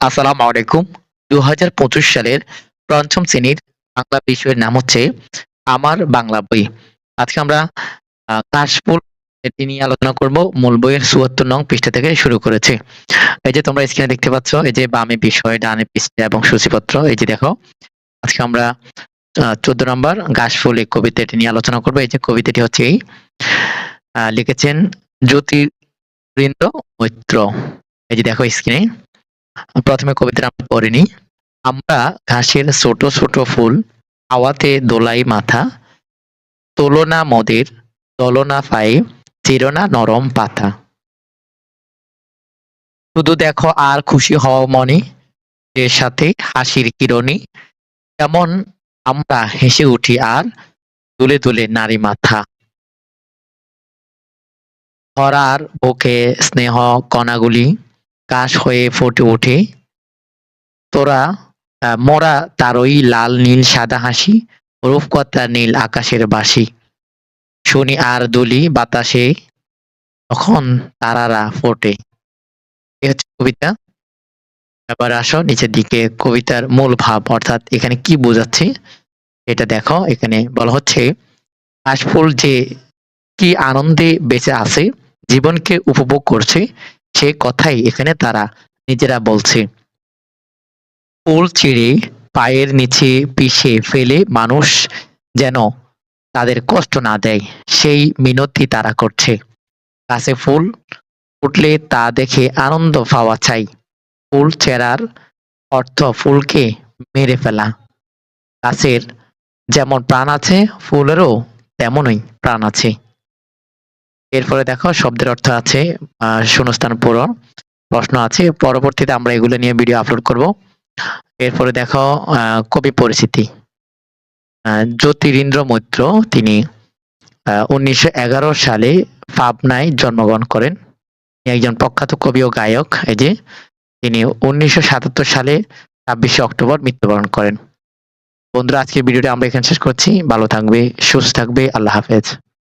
আসসালামু আলাইকুম। দু হাজার পঁচিশ সালের পঞ্চম শ্রেণির বাংলা বিষয়ের নাম হচ্ছে আমার বাংলা বই। আজকে আমরা কাশফুল এটি নিয়ে আলোচনা করব। মূল বইয়ের চুয়াত্তর নং পৃষ্ঠা থেকে শুরু করেছে। এই যে তোমরা স্ক্রিনে দেখতে পাচ্ছ, এই যে বামে বিষয়, ডানে পৃষ্ঠা এবং সূচিপত্র, এই যে দেখো, আজকে আমরা চোদ্দ নম্বর ঘাসফুল এই কবিতাটি নিয়ে আলোচনা করব। এই যে কবিতাটি হচ্ছে এই লিখেছেন জ্যোতিরিন্দ্র মৈত্র। এই যে দেখো স্ক্রিনে প্রথমে কবিতাটা আমরা পড়িনি আমরা ঘাসের ছোট ছোট ফুল, হাওয়াতে দোলাই মাথা, তোলনা মদের, দলনা পায়ে, চিরনা নরম পাতা। শুধু দেখো আর খুশি হও মনে, এর সাথে হাসির কিরণে। কেমন আমরা হেসে উঠি আর দুলে দুলে নারী মাথা। ধরার বুকে স্নেহ কণাগুলি কাশ হয়ে ফুটে ওঠে। তোরা মোরা তারই লাল, নীল, সাদা হাসি, রূপকথা নীল আকাশের বাসি শুনি আর দুলি বাতাসে, তখন তারারা ফোটে। এ হচ্ছে কবিতা। এবার আসো নিচের দিকে, কবিতার মূল ভাব, অর্থাৎ এখানে কি বোঝাচ্ছে, এটা দেখো। এখানে বলা হচ্ছে কাশফুল যে কি আনন্দে বেঁচে আছে, জীবনকে উপভোগ করছে সে কথাই এখানে তারা নিজেরা বলছে। ফুল ছিঁড়ে পায়ের নিচে পিষে ফেলে মানুষ যেন তাদের কষ্ট না দেয়, সেই মিনতি তারা করছে। গাছে ফুল ফুটলে তা দেখে আনন্দ পাওয়া চাই। ফুল ছেঁড়ার অর্থ ফুলকে মেরে ফেলা। গাছের যেমন প্রাণ আছে, ফুলেরও তেমনই প্রাণ আছে। এরপরে দেখো শব্দের অর্থ আছে শূন্যস্থান পূরণ, প্রশ্ন আছে, পরবর্তীতে আমরা এগুলো নিয়ে ভিডিও আপলোড করব। এরপরে দেখো কবি পরিচিতি। জ্যোতিরিন্দ্র মৈত্র, তিনি উনিশশো এগারো সালে পাবনায় জন্মগ্রহণ করেন। একজন প্রখ্যাত কবি ও গায়ক, এই যে, তিনি উনিশশো সাতাত্তর সালে ছাব্বিশে অক্টোবর মৃত্যুবরণ করেন। বন্ধুরা, আজকের ভিডিওটা আমরা এখানে শেষ করছি। ভালো থাকবে, সুস্থ থাকবে, আল্লাহ হাফেজ।